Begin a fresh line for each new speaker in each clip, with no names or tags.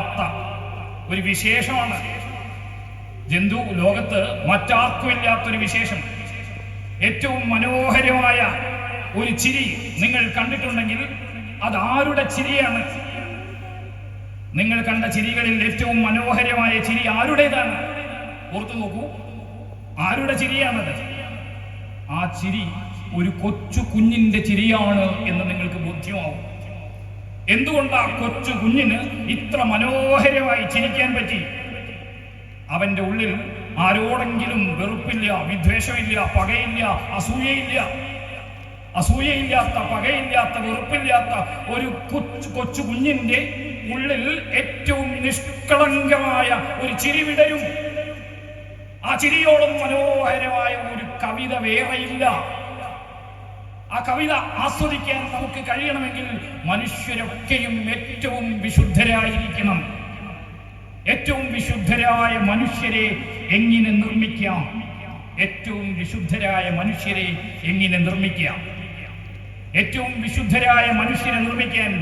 ഇല്ലാത്ത ഒരു വിശേഷമാണ്. ജന്തു ലോകത്ത് മറ്റാർക്കും ഇല്ലാത്തൊരു വിശേഷം. ഏറ്റവും മനോഹരമായ ഒരു ചിരി നിങ്ങൾ കണ്ടിട്ടുണ്ടെങ്കിൽ അത് ആരുടെ ചിരിയാണ്? നിങ്ങൾ കണ്ട ചിരികളിൽ ഏറ്റവും മനോഹരമായ ചിരി ആരുടേതാണ്? ഓർത്തു നോക്കൂ. ആരുടെ ചിരിയാണത്? ആ ചിരി ഒരു കൊച്ചു കുഞ്ഞിന്റെ ചിരിയാണ് എന്ന് നിങ്ങൾക്ക് ബോധ്യമാവും. എന്തുകൊണ്ട് കൊച്ചു കുഞ്ഞിന് ഇത്ര മനോഹരമായി ചിരിക്കാൻ പറ്റി? അവന്റെ ഉള്ളിൽ ആരോടെങ്കിലും വെറുപ്പില്ല വിദ്വേഷമില്ല പകയില്ല അസൂയയില്ല. അസൂയയില്ലാത്ത പകയില്ലാത്ത വെറുപ്പില്ലാത്ത ഒരു കൊച്ചു കൊച്ചു കുഞ്ഞിന്റെ ഉള്ളിൽ ഏറ്റവും നിഷ്കളങ്കമായ ഒരു ചിരി വിടരും. ആ ചിരിയോളം മനോഹരമായ ഒരു കവിത വേറെയില്ല. ആ കവിത ആസ്വദിക്കാൻ നമുക്ക് കഴിയണമെങ്കിൽ മനുഷ്യരൊക്കെയും ഏറ്റവും വിശുദ്ധരായിരിക്കണം. ഏറ്റവും വിശുദ്ധരായ മനുഷ്യരെ എങ്ങനെ നിർമ്മിക്കാം? ഏറ്റവും വിശുദ്ധരായ മനുഷ്യരെ എങ്ങനെ നിർമ്മിക്കാം? ഏറ്റവും വിശുദ്ധരായ മനുഷ്യരെ നിർമ്മിക്കാൻ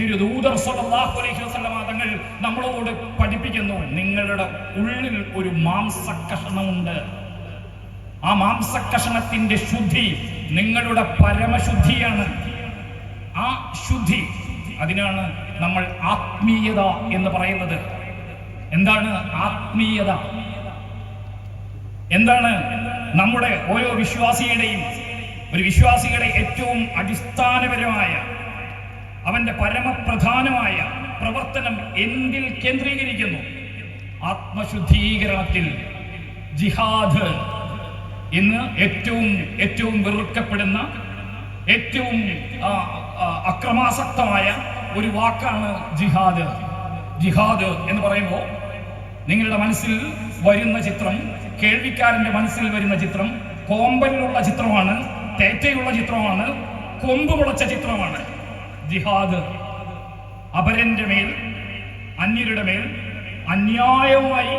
തിരുദൂതർ സല്ലല്ലാഹു അലൈഹി വസല്ലമ തങ്ങൾ നമ്മളോട് പഠിപ്പിക്കുന്നു. നിങ്ങളുടെ ഉള്ളിൽ ഒരു മാംസക്കഷണമുണ്ട്. ആ മാംസക്കഷണത്തിന്റെ ശുദ്ധി നിങ്ങളുടെ പരമശുദ്ധിയാണ്. ആ ശുദ്ധി അതിനാണ് നമ്മൾ ആത്മീയത എന്ന് പറയുന്നത്. എന്താണ് ആത്മീയത? എന്താണ് നമ്മുടെ ഓരോ വിശ്വാസിയുടെയും ഒരു വിശ്വാസിയുടെ ഏറ്റവും അടിസ്ഥാനപരമായ അവന്റെ പരമപ്രധാനമായ പ്രവർത്തനം എന്തിൽ കേന്ദ്രീകരിക്കുന്നു. ആത്മശുദ്ധീകരണത്തിൽ ജിഹാദ് ഇന്ന് ഏറ്റവും ഏറ്റവും വെറുക്കപ്പെടുന്ന ഏറ്റവും അക്രമാസക്തമായ ഒരു വാക്കാണ് ജിഹാദ്. ജിഹാദ് എന്ന് പറയുമ്പോൾ നിങ്ങളുടെ മനസ്സിൽ വരുന്ന ചിത്രം കേൾവിക്കാരന്റെ മനസ്സിൽ വരുന്ന ചിത്രം കോമ്പലിലുള്ള ചിത്രമാണ് തേറ്റയുള്ള ചിത്രമാണ് കൊമ്പ് മുളച്ച ചിത്രമാണ്. ജിഹാദ് അപരന്റെ മേൽ അന്യരുടെ മേൽ അന്യായമായി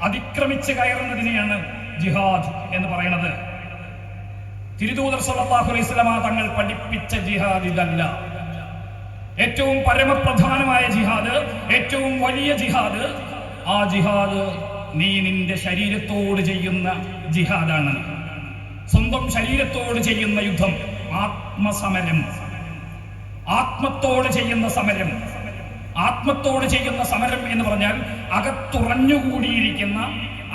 അതിക്രമിച്ച് കയറുന്നതിനെയാണ് ജിഹാദ് എന്ന് പറയുന്നത്. തിരുദൂതർ സല്ലല്ലാഹു അലൈഹി തങ്ങൾ പഠിപ്പിച്ച ജിഹാദ് ഇതല്ല. ഏറ്റവും പരമപ്രധാനമായ ജിഹാദ് ഏറ്റവും വലിയ ജിഹാദ് ആ ജിഹാദ് നീ നിന്റെ ശരീരത്തോട് ചെയ്യുന്ന ജിഹാദാണ്. സ്വന്തം ശരീരത്തോട് ചെയ്യുന്ന യുദ്ധം ആത്മസമരം. ആത്മത്തോട് ചെയ്യുന്ന സമരം. ആത്മത്തോട് ചെയ്യുന്ന സമരം എന്ന് പറഞ്ഞാൽ അകത്തുറഞ്ഞുകൂടിയിരിക്കുന്ന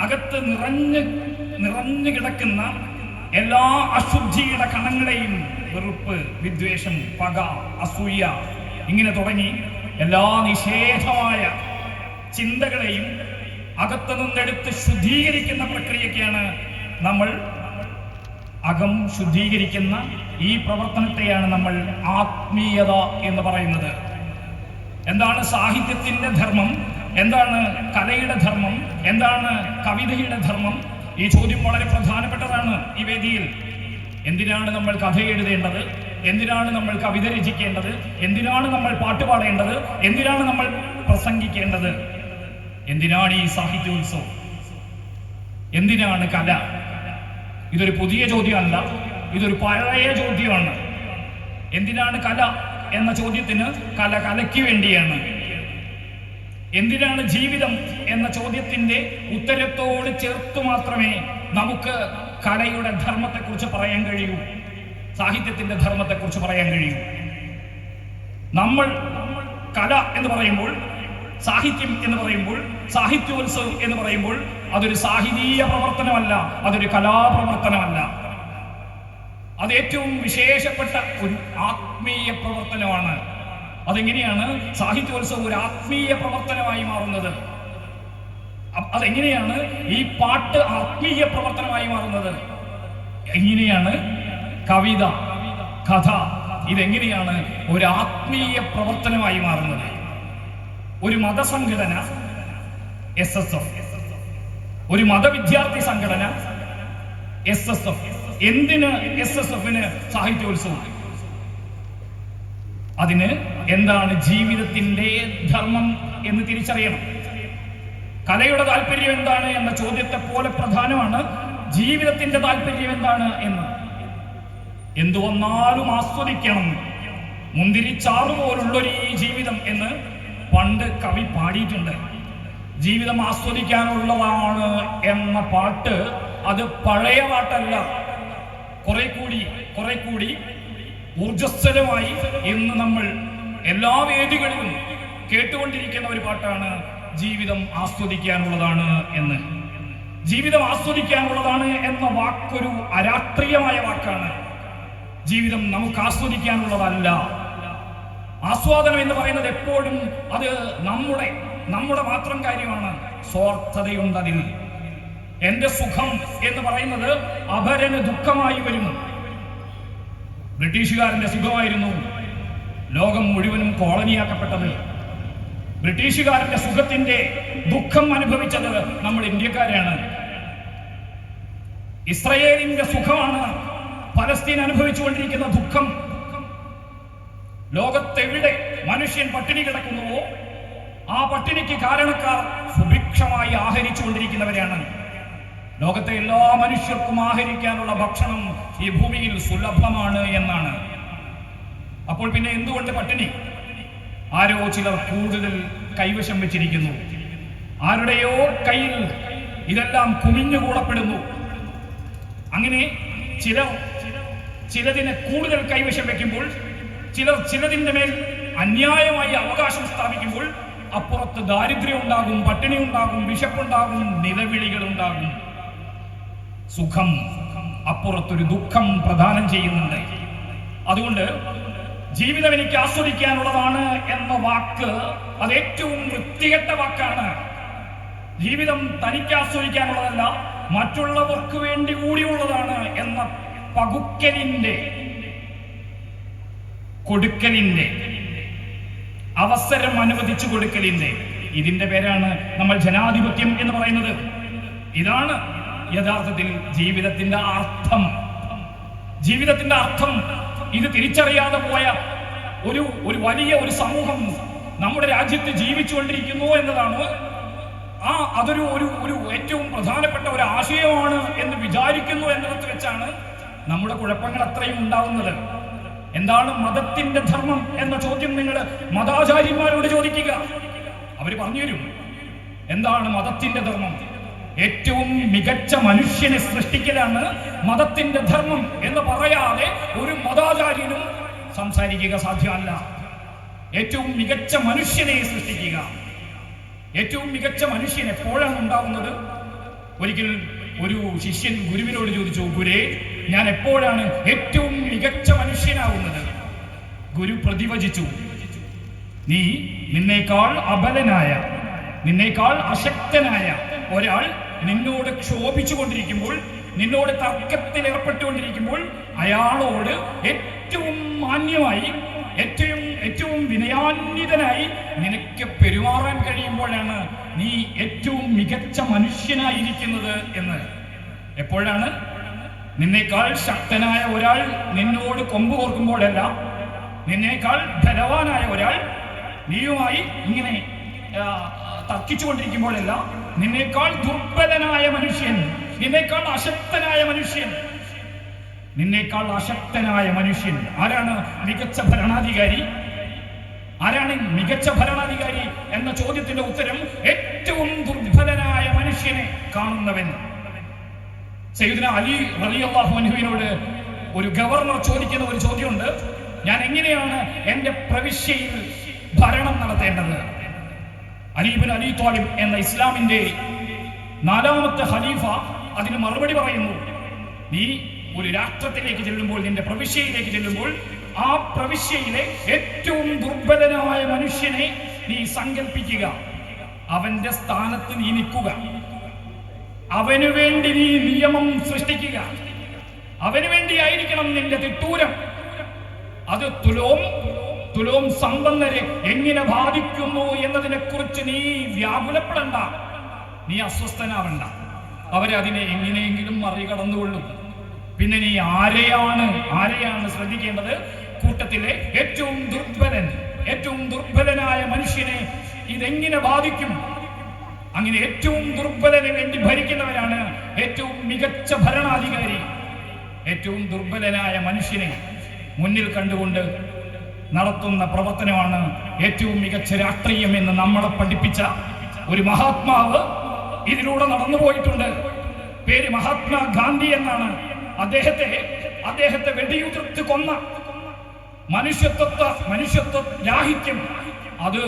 അകത്ത് നിറഞ്ഞ് നിറഞ്ഞു കിടക്കുന്ന എല്ലാ അശുദ്ധിയുടെ കണങ്ങളെയും വെറുപ്പ് വിദ്വേഷം പക അസൂയ ഇങ്ങനെ തുടങ്ങി എല്ലാ നിഷേധമായ ചിന്തകളെയും അകത്തു നിന്നെടുത്ത് ശുദ്ധീകരിക്കുന്ന പ്രക്രിയക്കാണ് നമ്മൾ അകം ശുദ്ധീകരിക്കുന്ന ഈ പ്രവർത്തനത്തെയാണ് നമ്മൾ ആത്മീയത എന്ന് പറയുന്നത്. എന്താണ് സാഹിത്യത്തിന്റെ ധർമ്മം? എന്താണ് കലയുടെ ധർമ്മം? എന്താണ് കവിതയുടെ ധർമ്മം? ഈ ചോദ്യം വളരെ പ്രധാനപ്പെട്ടതാണ് ഈ വേദിയിൽ. എന്തിനാണ് നമ്മൾ കഥ എഴുതേണ്ടത്? എന്തിനാണ് നമ്മൾ കവിത രചിക്കേണ്ടത്? എന്തിനാണ് നമ്മൾ പാട്ട് പാടേണ്ടത്? എന്തിനാണ് നമ്മൾ പ്രസംഗിക്കേണ്ടത്? എന്തിനാണ് ഈ സാഹിത്യോത്സവം? എന്തിനാണ് കല? ഇതൊരു പുതിയ ചോദ്യമല്ല ഇതൊരു പഴയ ചോദ്യമാണ്. എന്തിനാണ് കല എന്ന ചോദ്യത്തിന് കല കലയ്ക്ക് വേണ്ടിയാണ്. എന്തിനാണ് ജീവിതം എന്ന ചോദ്യത്തിന്റെ ഉത്തരത്തോട് ചേർത്ത് മാത്രമേ നമുക്ക് കലയുടെ ധർമ്മത്തെക്കുറിച്ച് പറയാൻ കഴിയൂ. സാഹിത്യത്തിന്റെ ധർമ്മത്തെക്കുറിച്ച് പറയാൻ കഴിയൂ. നമ്മൾ കല എന്ന് പറയുമ്പോൾ സാഹിത്യം എന്ന് പറയുമ്പോൾ സാഹിത്യോത്സവം എന്ന് പറയുമ്പോൾ അതൊരു സാഹിതീയ പ്രവർത്തനമല്ല അതൊരു കലാപ്രവർത്തനമല്ല. അത് ഏറ്റവും വിശേഷപ്പെട്ട ഒരു ആത്മീയ പ്രവർത്തനമാണ്. അതെങ്ങനെയാണ് സാഹിത്യോത്സവം ഒരു ആത്മീയ പ്രവർത്തനമായി മാറുന്നത്? അതെങ്ങനെയാണ് ഈ പാട്ട് ആത്മീയ പ്രവർത്തനമായി മാറുന്നത്? എങ്ങനെയാണ് കവിത കഥ ഇതെങ്ങനെയാണ് ഒരു ആത്മീയ പ്രവർത്തനമായി മാറുന്നത്? ഒരു മതസംഘടന എസ് എസ് എഫ് ഒരു മതവിദ്യാർത്ഥി സംഘടന എസ് എസ് എഫ് എന്തിന് എസ് എസ് എഫിന് സാഹിത്യോത്സവം അതിന് എന്താണ് ജീവിതത്തിന്റെ ധർമ്മം എന്ന് തിരിച്ചറിയണം. കലയുടെ താല്പര്യം എന്താണ് എന്ന ചോദ്യത്തെ പോലെ പ്രധാനമാണ് ജീവിതത്തിന്റെ താല്പര്യം എന്താണ് എന്ന്. എന്തു വന്നാലും ആസ്വദിക്കണം. മുന്തിരിച്ചാറ് പോലുള്ളൊരു ഒരു ജീവിതം എന്ന് പണ്ട് കവി പാടിയിട്ടുണ്ട്. ജീവിതം ആസ്വദിക്കാനുള്ളതാണ് എന്ന പാട്ട് അത് പഴയ പാട്ടല്ല. കുറെ കൂടി കുറെ കൂടി ഊർജസ്വലമായി ഇന്ന് നമ്മൾ എല്ലാ വേദികളിലും കേട്ടുകൊണ്ടിരിക്കുന്ന ഒരു പാട്ടാണ് ജീവിതം ആസ്വദിക്കാനുള്ളതാണ് എന്ന്. ജീവിതം ആസ്വദിക്കാനുള്ളതാണ് എന്ന വാക്കൊരു അരാഷ്ട്രീയമായ വാക്കാണ്. ജീവിതം നമുക്ക് ആസ്വദിക്കാനുള്ളതല്ല. ആസ്വാദനം എന്ന് പറയുന്നത് എപ്പോഴും അത് നമ്മുടെ നമ്മുടെ മാത്രം കാര്യമാണ്. സ്വാർത്ഥതയുണ്ട് അതിൽ എന്റെ സുഖം എന്ന് പറയുന്നത് അപരന് ദുഃഖമായി വരുന്നു ബ്രിട്ടീഷുകാരന്റെ സുഖമായിരുന്നു. ലോകം മുഴുവനും കോളനിയാക്കപ്പെട്ടത്. ബ്രിട്ടീഷുകാരന്റെ സുഖത്തിന്റെ ദുഃഖം അനുഭവിച്ചത് നമ്മൾ ഇന്ത്യക്കാരാണ്. ഇസ്രയേലിന്റെ സുഖമാണ് പലസ്തീൻ അനുഭവിച്ചുകൊണ്ടിരിക്കുന്ന ദുഃഖം. ലോകത്തെവിടെ മനുഷ്യൻ പട്ടിണി കിടക്കുന്നുവോ ആ പട്ടിണിക്ക് കാരണക്കാർ സുഭിക്ഷമായി ആഹരിച്ചുകൊണ്ടിരിക്കുന്നവരാണ് ലോകത്തെ എല്ലാ മനുഷ്യർക്കും ആഹരിക്കാനുള്ള ഭക്ഷണം ഈ ഭൂമിയിൽ സുലഭമാണ് എന്നാണ്. അപ്പോൾ പിന്നെ എന്തുകൊണ്ട് പട്ടിണി? ആരോ ചിലർ കൂടുതൽ കൈവശം വെച്ചിരിക്കുന്നു. ആരുടെയോ കയ്യിൽ ഇതെല്ലാം കുമിഞ്ഞു കൂടപ്പെടുന്നു. അങ്ങനെ ചില ചിലതിനെ കൂടുതൽ കൈവശം വെക്കുമ്പോൾ ചിലർ ചിലതിന്റെ മേൽ അന്യായമായി അവകാശം സ്ഥാപിക്കുമ്പോൾ അപ്പുറത്ത് ദാരിദ്ര്യം ഉണ്ടാകും പട്ടിണി ഉണ്ടാകും വിശപ്പുണ്ടാകും നിലവിളികൾ ഉണ്ടാകും. സുഖം അപ്പുറത്തൊരു ദുഃഖം പ്രദാനം ചെയ്യുന്നുണ്ട്. അതുകൊണ്ട് ജീവിതം എനിക്ക് ആസ്വദിക്കാനുള്ളതാണ് എന്ന വാക്ക് അത് ഏറ്റവും വൃത്തികെട്ട വാക്കാണ്. ജീവിതം തനിക്ക് ആസ്വദിക്കാനുള്ളതല്ല മറ്റുള്ളവർക്ക് വേണ്ടി കൂടിയുള്ളതാണ് എന്ന പകുക്കലിന്റെ കൊടുക്കലിന്റെ അവസരം അനുവദിച്ചു കൊടുക്കലിന്റെ ഇതിന്റെ പേരാണ് നമ്മൾ ജനാധിപത്യം എന്ന് പറയുന്നത്. ഇതാണ് യഥാർത്ഥത്തിൽ ജീവിതത്തിന്റെ അർത്ഥം. ജീവിതത്തിന്റെ അർത്ഥം. ഇത് തിരിച്ചറിയാതെ പോയ ഒരു ഒരു വലിയ ഒരു സമൂഹം നമ്മുടെ രാജ്യത്ത് ജീവിച്ചുകൊണ്ടിരിക്കുന്നു എന്നതാണ്. ആ അതൊരു ഒരു ഒരു ഏറ്റവും പ്രധാനപ്പെട്ട ഒരു ആശയമാണ് എന്ന് വിചാരിക്കുന്നു എന്നിടത്ത് വെച്ചാണ് നമ്മുടെ കുഴപ്പങ്ങൾ അത്രയും ഉണ്ടാവുന്നത്. എന്താണ് മതത്തിന്റെ ധർമ്മം എന്ന ചോദ്യം നിങ്ങൾ മതാചാര്യന്മാരോട് ചോദിക്കുക. അവർ പറഞ്ഞു തരും. എന്താണ് മതത്തിന്റെ ധർമ്മം? ഏറ്റവും മികച്ച മനുഷ്യനെ സൃഷ്ടിക്കലാണ് മതത്തിന്റെ ധർമ്മം എന്ന് പറയാതെ ഒരു മതാചാര്യനും സംസാരിക്കുക സാധ്യമല്ല. ഏറ്റവും മികച്ച മനുഷ്യനെ സൃഷ്ടിക്കുക. ഏറ്റവും മികച്ച മനുഷ്യൻ എപ്പോഴാണ് ഉണ്ടാവുന്നത്? ഒരിക്കൽ ഒരു ശിഷ്യൻ ഗുരുവിനോട് ചോദിച്ചു ഗുരേ ഞാൻ എപ്പോഴാണ് ഏറ്റവും മികച്ച മനുഷ്യനാവുന്നത്? ഗുരു പ്രതിവചിച്ചു നീ നിന്നേക്കാൾ അബലനായ നിന്നേക്കാൾ അശക്തനായ ഒരാൾ നിന്നോട് ക്ഷോഭിച്ചുകൊണ്ടിരിക്കുമ്പോൾ നിന്നോട് തർക്കത്തിൽ ഏർപ്പെട്ടുകൊണ്ടിരിക്കുമ്പോൾ അയാളോട് ഏറ്റവും മാന്യമായി ഏറ്റവും ഏറ്റവും വിനയാന്വിതനായി നിനക്ക് പെരുമാറാൻ കഴിയുമ്പോഴാണ് നീ ഏറ്റവും മികച്ച മനുഷ്യനായിരിക്കുന്നത് എന്ന്. എപ്പോഴാണ്? നിന്നേക്കാൾ ശക്തനായ ഒരാൾ നിന്നോട് കൊമ്പ് കോർക്കുമ്പോഴല്ല നിന്നേക്കാൾ ധനവാനായ ഒരാൾ നീയുമായി ഇങ്ങനെ തർക്കിച്ചുകൊണ്ടിരിക്കുമ്പോഴല്ല നിന്നേക്കാൾ ദുർബലനായ മനുഷ്യൻ നിന്നേക്കാൾ അശക്തനായ മനുഷ്യൻ നിന്നേക്കാൾ അശക്തനായ മനുഷ്യൻ. ആരാണ് മികച്ച ഭരണാധികാരി? ആരാണ് മികച്ച ഭരണാധികാരി എന്ന ചോദ്യത്തിന്റെ ഉത്തരം ഏറ്റവും ദുർബലനായ മനുഷ്യനെ കാണുന്നവൻ. സയ്യിദ്ന അലി റളിയല്ലാഹു അൻഹുവിനോട് ഒരു ഗവർണർ ചോദിക്കുന്ന ഒരു ചോദ്യമുണ്ട്. ഞാൻ എങ്ങനെയാണ് എന്റെ പ്രവിശ്യയിൽ ഭരണം നടത്തേണ്ടത്? അലീബിൻ അലി താലിബ് എന്ന ഇസ്ലാമിന്റെ നാലാമത്തെ ഖലീഫ അതിന് മറുപടി പറയുന്നു. നീ ഒരു രാഷ്ട്രത്തിലേക്ക് ചെല്ലുമ്പോൾ നിന്റെ പ്രവിശ്യയിലേക്ക് ചെല്ലുമ്പോൾ ആ പ്രവിശ്യയിലെ ഏറ്റവും ദുർബലനായ മനുഷ്യനെ നീ സങ്കല്പിക്കുക. അവന്റെ സ്ഥാനത്ത് നീ നിൽക്കുക. അവനു വേണ്ടി നീ നിയമം സൃഷ്ടിക്കുക. അവനു വേണ്ടിയായിരിക്കണം നിന്റെ തിട്ടൂരം. അത് തുലോം തുലോം സമ്പന്നരെ എങ്ങനെ ബാധിക്കുന്നു എന്നതിനെ കുറിച്ച് നീ വ്യാകുലപ്പെടണ്ട. നീ അസ്വസ്ഥനാവണ്ട. അവരെ അതിനെ എങ്ങനെയെങ്കിലും മറികടന്നുകൊള്ളും. പിന്നെ നീ ആരെയാണ് ആരെയാണ് ശ്രദ്ധിക്കേണ്ടത്? കൂട്ടത്തിലെ ഏറ്റവും ദുർബലൻ ഏറ്റവും ദുർബലനായ മനുഷ്യനെ ഇതെങ്ങനെ ബാധിക്കും? അങ്ങനെ ഏറ്റവും ദുർബലനെ വേണ്ടി ഭരിക്കുന്നവരാണ് ഏറ്റവും മികച്ച ഭരണാധികാരി. ഏറ്റവും ദുർബലനായ മനുഷ്യനെ മുന്നിൽ കണ്ടുകൊണ്ട് നടത്തുന്ന പ്രവർത്തനമാണ് ഏറ്റവും മികച്ച രാഷ്ട്രീയം എന്ന് നമ്മളെ പഠിപ്പിച്ച ഒരു മഹാത്മാവ് ഇതിലൂടെ നടന്നു പോയിട്ടുണ്ട്. പേര് മഹാത്മാ ഗാന്ധി എന്നാണ്. അദ്ദേഹത്തെ അദ്ദേഹത്തെ വെടിയുതിർത്ത് കൊന്ന മനുഷ്യത്വത്വ മനുഷ്യത്വ രാഹിത്യം. അത്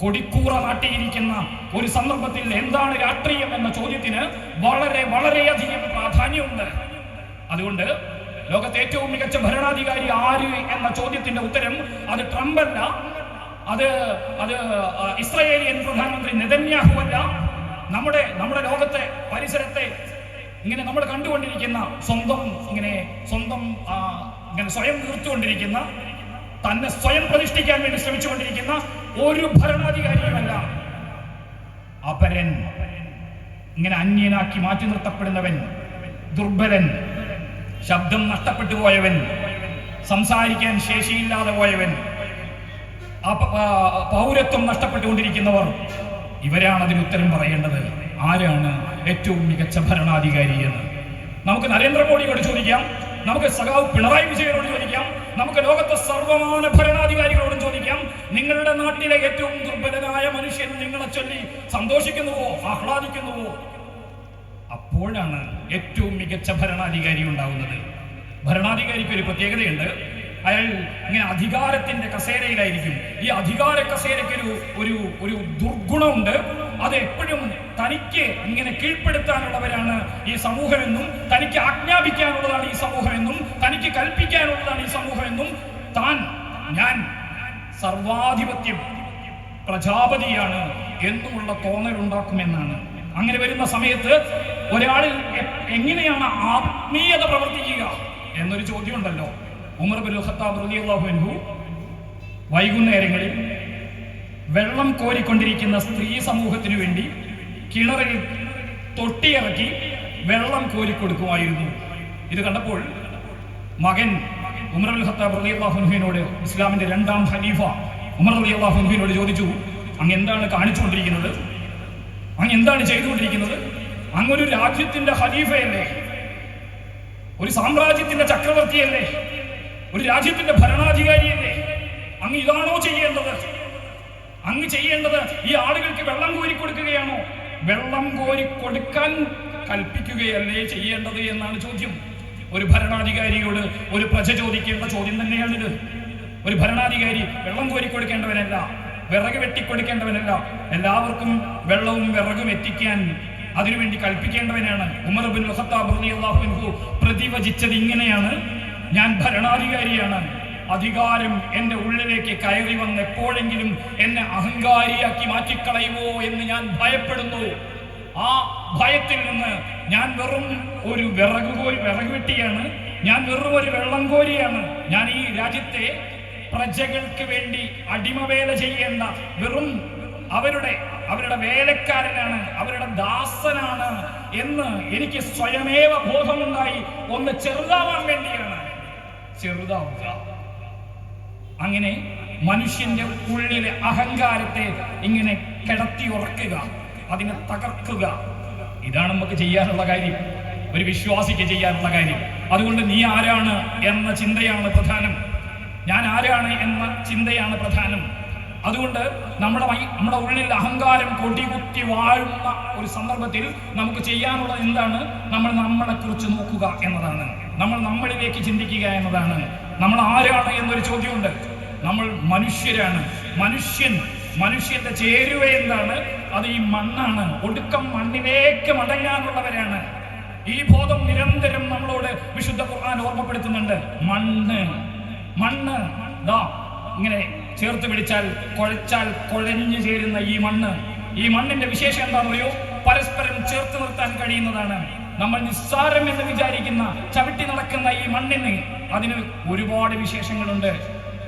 കൊടിക്കൂറ നാട്ടിയിരിക്കുന്ന ഒരു സന്ദർഭത്തിൽ എന്താണ് രാഷ്ട്രീയം എന്ന ചോദ്യത്തിന് വളരെ വളരെയധികം പ്രാധാന്യമുണ്ട്. അതുകൊണ്ട് ലോകത്തെ ഏറ്റവും മികച്ച ഭരണാധികാരി ആര് എന്ന ചോദ്യത്തിന്റെ ഉത്തരം അത് ട്രംപ് അല്ല അത് അത് ഇസ്രയേലിയൻ പ്രധാനമന്ത്രി നെതന്യാഹു അല്ല. നമ്മുടെ നമ്മുടെ ലോകത്തെ പരിസരത്തെ ഇങ്ങനെ നമ്മൾ കണ്ടുകൊണ്ടിരിക്കുന്ന സ്വന്തം ഇങ്ങനെ സ്വന്തം ഇങ്ങനെ സ്വയം തീർത്തുകൊണ്ടിരിക്കുന്ന തന്നെ സ്വയം പ്രതിഷ്ഠിക്കാൻ വേണ്ടി ശ്രമിച്ചുകൊണ്ടിരിക്കുന്ന ഒരു ഭരണാധികാരിയുമല്ല. അപരൻ. ഇങ്ങനെ അന്യനാക്കി മാറ്റി നിർത്തപ്പെടുന്നവൻ. ദുർബലൻ. ശബ്ദം നഷ്ടപ്പെട്ടു പോയവൻ സംസാരിക്കാൻ ശേഷിയില്ലാതെ പോയവൻ പൗരത്വം നഷ്ടപ്പെട്ടുകൊണ്ടിരിക്കുന്നവർ ഇവരാണ് അതിന് ഉത്തരം പറയേണ്ടത്. ആരാണ് ഏറ്റവും മികച്ച ഭരണാധികാരി എന്ന്? നമുക്ക് നരേന്ദ്രമോദിയോട് ചോദിക്കാം നമുക്ക് സഖാവ് പിണറായി വിജയനോട് ചോദിക്കാം നമുക്ക് ലോകത്തെ സർവമാന ഭരണാധികാരികളോടും ചോദിക്കാം നിങ്ങളുടെ നാട്ടിലെ ഏറ്റവും ദുർബലനായ മനുഷ്യൻ നിങ്ങളെ ചൊല്ലി സന്തോഷിക്കുന്നുവോ ആഹ്ലാദിക്കുന്നുവോ? അപ്പോഴാണ് ഏറ്റവും മികച്ച ഭരണാധികാരി ഉണ്ടാവുന്നത്. ഭരണാധികാരിക്ക് ഒരു പ്രത്യേകതയുണ്ട്. അയാൾ ഇങ്ങനെ അധികാരത്തിന്റെ കസേരയിലായിരിക്കും. ഈ അധികാര കസേരയ്ക്ക് ഒരു ഒരു ഒരു ദുർഗുണമുണ്ട്. അത് എപ്പോഴും തനിക്ക് ഇങ്ങനെ കീഴ്പ്പെടുത്താനുള്ളവരാണ് ഈ സമൂഹമെന്നും തനിക്ക് ആജ്ഞാപിക്കാനുള്ളതാണ് ഈ സമൂഹമെന്നും തനിക്ക് കൽപ്പിക്കാനുള്ളതാണ് ഈ സമൂഹമെന്നും താൻ ഞാൻ സർവാധിപത്യം പ്രജാപതിയാണ് എന്നുമുള്ള തോന്നലുണ്ടാക്കുമെന്നാണ്. അങ്ങനെ വരുന്ന സമയത്ത് ഒരാളിൽ എങ്ങനെയാണ് ആത്മീയത പ്രവർത്തിക്കുക എന്നൊരു ചോദ്യമുണ്ടല്ലോ. ഉമർ ബിൻ ഖത്താബ് റളിയല്ലാഹു അൻഹു വൈകുന്നേരങ്ങളിൽ വെള്ളം കോരിക്കൊണ്ടിരിക്കുന്ന സ്ത്രീ സമൂഹത്തിനു വേണ്ടി കിണറിൽ തൊട്ടിയിറക്കി വെള്ളം കോരിക്കൊടുക്കുമായിരുന്നു. ഇത് കണ്ടപ്പോൾ മകൻ ഉമർ അൽ ഖത്താബ് റളിയല്ലാഹു അൻഹുവിനോട് ഇസ്ലാമിന്റെ രണ്ടാം ഖലീഫ ഉമർ റളിയല്ലാഹു അൻഹുവിനോട് ചോദിച്ചു അങ്ങ് എന്താണ് കാണിച്ചുകൊണ്ടിരിക്കുന്നത്? അങ്ങ് എന്താണ് ചെയ്തുകൊണ്ടിരിക്കുന്നത്? അങ്ങൊരു രാജ്യത്തിന്റെ ഹലീഫയല്ലേ ഒരു സാമ്രാജ്യത്തിന്റെ ചക്രവർത്തിയല്ലേ? ഒരു രാജ്യത്തിന്റെ ഭരണാധികാരിയല്ലേ? അങ്ങ് ഇതാണോ ചെയ്യേണ്ടത്? അങ്ങ് ചെയ്യേണ്ടത് ഈ ആളുകൾക്ക് വെള്ളം കോരി കൊടുക്കുകയാണോ? വെള്ളം കോരി കൊടുക്കാൻ കൽപ്പിക്കുകയല്ലേ ചെയ്യേണ്ടത് എന്നാണ് ചോദ്യം. ഒരു ഭരണാധികാരിയോട് ഒരു പ്രജ ചോദിക്കേണ്ട ചോദ്യം തന്നെയാണിത്. ഒരു ഭരണാധികാരി വെള്ളം കോരി കൊടുക്കേണ്ടവനല്ല. വിറക് വെട്ടിക്കൊടുക്കേണ്ടവനല്ല. എല്ലാവർക്കും വെള്ളവും വിറകും എത്തിക്കാൻ അതിനുവേണ്ടി കൽപ്പിക്കേണ്ടവനാണ് ഉമർ ബിൻ അൻഹു. പ്രതിവചിച്ചത് ഇങ്ങനെയാണ്. ഞാൻ ഭരണാധികാരിയാണ്. അധികാരം എന്റെ ഉള്ളിലേക്ക് കയറി വന്ന് എപ്പോഴെങ്കിലും എന്നെ അഹങ്കാരിയാക്കി മാറ്റിക്കളയുമോ എന്ന് ഞാൻ ഭയപ്പെടുന്നു. ആ ഭയത്തിൽ നിന്ന് ഞാൻ വെറും ഒരു വിറക് കോരി വിറക് വെട്ടിയാണ്. ഞാൻ വെറും ഒരു വെള്ളം കോരിയാണ്. ഞാൻ ഈ രാജ്യത്തെ പ്രജകൾക്ക് വേണ്ടി അടിമവേല ചെയ്യുന്ന വെറും അവരുടെ അവരുടെ വേലക്കാരനാണ് അവരുടെ ദാസനാണ് എന്ന് എനിക്ക് സ്വയമേവ ബോധമുണ്ടായി ഒന്ന് ചെറുതാവാൻ വേണ്ടിയാണ്. ചെറുതാവുക. അങ്ങനെ മനുഷ്യന്റെ ഉള്ളിലെ അഹങ്കാരത്തെ ഇങ്ങനെ കിടത്തി ഉറക്കുക അതിനെ തകർക്കുക. ഇതാണ് നമുക്ക് ചെയ്യാനുള്ള കാര്യം. ഒരു വിശ്വാസിക്ക് ചെയ്യാനുള്ള കാര്യം. അതുകൊണ്ട് നീ ആരാണ് എന്ന ചിന്തയാണ് പ്രധാനം. ഞാൻ ആരാണ് എന്ന ചിന്തയാണ് പ്രധാനം. അതുകൊണ്ട് നമ്മുടെ നമ്മുടെ ഉള്ളിൽ അഹങ്കാരം കൊടികുത്തി വാഴുന്ന ഒരു സന്ദർഭത്തിൽ നമുക്ക് ചെയ്യാനുള്ളത് എന്താണ്? നമ്മൾ നമ്മളെ കുറിച്ച് നോക്കുക എന്നതാണ്. നമ്മൾ നമ്മളിലേക്ക് ചിന്തിക്കുക എന്നതാണ്. നമ്മൾ ആരാണ് എന്നൊരു ചോദ്യമുണ്ട്. നമ്മൾ മനുഷ്യരാണ്. മനുഷ്യൻ മനുഷ്യന്റെ ചേരുവ എന്താണ്? അത് ഈ മണ്ണാണ്. ഒടുക്കം മണ്ണിലേക്ക് മടങ്ങാനുള്ളവരാണ്. ഈ ബോധം നിരന്തരം നമ്മളോട് വിശുദ്ധ ഖുർആൻ ഓർമ്മപ്പെടുത്തുന്നുണ്ട്. മണ്ണ്. മണ്ണ്. ദാ ഇങ്ങനെ ചേർത്ത് പിടിച്ചാൽ കുഴച്ചാൽ കുഴഞ്ഞു ചേരുന്ന ഈ മണ്ണ്. ഈ മണ്ണിന്റെ വിശേഷം എന്താണെന്നറിയോ? പരസ്പരം ചേർത്ത് നിർത്താൻ കഴിയുന്നതാണ്. നമ്മൾ നിസ്സാരം എന്ന് വിചാരിക്കുന്ന ചവിട്ടി നടക്കുന്ന ഈ മണ്ണിന് അതിന് ഒരുപാട് വിശേഷങ്ങളുണ്ട്.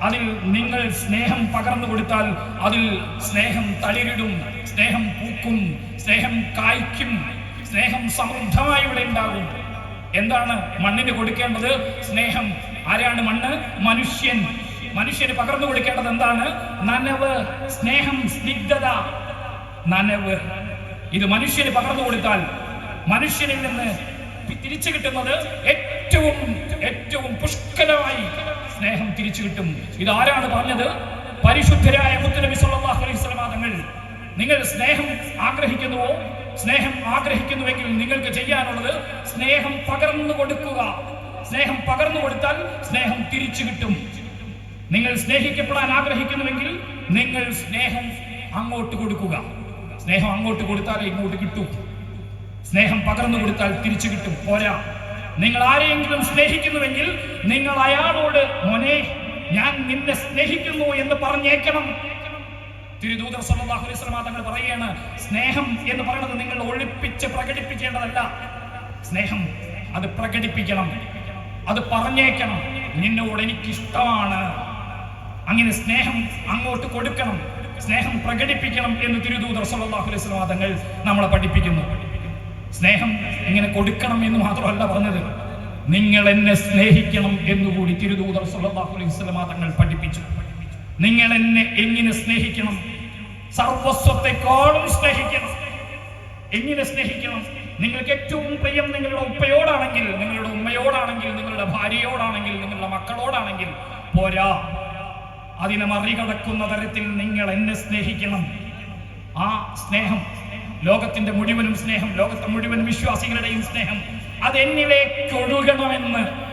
അതിൽ നിങ്ങൾ സ്നേഹം പകർന്നു കൊടുത്താൽ അതിൽ സ്നേഹം തളിരിടും സ്നേഹം പൂക്കും സ്നേഹം കായ്ക്കും സ്നേഹം സമൃദ്ധമായി ഇവിടെ ഉണ്ടാകും എന്താണ് മണ്ണിന് കൊടുക്കേണ്ടത്? സ്നേഹം ആരാണ് മണ്ണ്? മനുഷ്യൻ. മനുഷ്യന് പകർന്നു കൊടുക്കേണ്ടത് എന്താണ്? നനവ് സ്നേഹം സ്നിഗ്ധത. നനവ്. ഇത് മനുഷ്യന് പകർന്നു കൊടുത്താൽ മനുഷ്യനിൽ നിന്ന് തിരിച്ചു കിട്ടുന്നത് ഏറ്റവും ഏറ്റവും പുഷ്കലമായി സ്നേഹം തിരിച്ചു കിട്ടും. ഇത് ആരാണ് പറഞ്ഞത്? പരിശുദ്ധരായ മുത്തുനബി സല്ലല്ലാഹു അലൈഹി തങ്ങൾ നിങ്ങൾ സ്നേഹം ആഗ്രഹിക്കുന്നുവോ? സ്നേഹം ആഗ്രഹിക്കുന്നുവെങ്കിൽ നിങ്ങൾക്ക് ചെയ്യാനുള്ളത് സ്നേഹം പകർന്നു കൊടുക്കുക. സ്നേഹം പകർന്നു കൊടുത്താൽ സ്നേഹം തിരിച്ചു കിട്ടും. നിങ്ങൾ സ്നേഹിക്കപ്പെടാൻ ആഗ്രഹിക്കുന്നുവെങ്കിൽ നിങ്ങൾ സ്നേഹം അങ്ങോട്ട് കൊടുക്കുക. സ്നേഹം അങ്ങോട്ട് കൊടുത്താൽ ഇങ്ങോട്ട് കിട്ടും. സ്നേഹം പകർന്നു കൊടുത്താൽ തിരിച്ചു കിട്ടും. പോരാ. നിങ്ങൾ ആരെയെങ്കിലും സ്നേഹിക്കുന്നുവെങ്കിൽ നിങ്ങൾ അയാളോട് മോനെ ഞാൻ നിന്നെ സ്നേഹിക്കുന്നു എന്ന് പറഞ്ഞേക്കണം. തിരുദൂതർ സല്ലല്ലാഹു അലൈഹി തങ്ങൾ പറയുകയാണ് സ്നേഹം എന്ന് പറയുന്നത് നിങ്ങൾ ഒളിപ്പിച്ച് പ്രകടിപ്പിക്കേണ്ടതല്ല. സ്നേഹം അത് പ്രകടിപ്പിക്കണം. അത് പറഞ്ഞേക്കണം. നിന്നോട് എനിക്ക് ഇഷ്ടമാണ് അങ്ങനെ സ്നേഹം അങ്ങോട്ട് കൊടുക്കണം. സ്നേഹം പ്രകടിപ്പിക്കണം എന്ന് തിരുദൂതർ സല്ലല്ലാഹു അലൈഹി തങ്ങൾ നമ്മളെ പഠിപ്പിക്കുന്നു. സ്നേഹം ഇങ്ങനെ കൊടുക്കണം എന്ന് മാത്രമല്ല പറഞ്ഞത്. നിങ്ങൾ എന്നെ സ്നേഹിക്കണം എന്നുകൂടി തിരുദൂതർ സല്ലല്ലാഹു അലൈഹി തങ്ങൾ പഠിപ്പിച്ചു. നിങ്ങൾ എന്നെ എങ്ങനെ സ്നേഹിക്കണം? സർവസ്വത്തെക്കാളും സ്നേഹിക്കണം. എങ്ങനെ സ്നേഹിക്കണം? നിങ്ങൾക്ക് ഏറ്റവും പ്രിയം നിങ്ങളുടെ ഉപ്പയോടാണെങ്കിൽ നിങ്ങളുടെ ഉമ്മയോടാണെങ്കിൽ നിങ്ങളുടെ ഭാര്യയോടാണെങ്കിൽ നിങ്ങളുടെ മക്കളോടാണെങ്കിൽ പോരാ. അതിനെ മറികടക്കുന്ന തരത്തിൽ നിങ്ങൾ എന്നെ സ്നേഹിക്കണം. ആ സ്നേഹം ലോകത്തിന്റെ മുഴുവനും സ്നേഹം ലോകത്തെ മുഴുവൻ വിശ്വാസികളുടെയും സ്നേഹം അത് എന്നിലേക്ക് ഒഴുകണമെന്ന്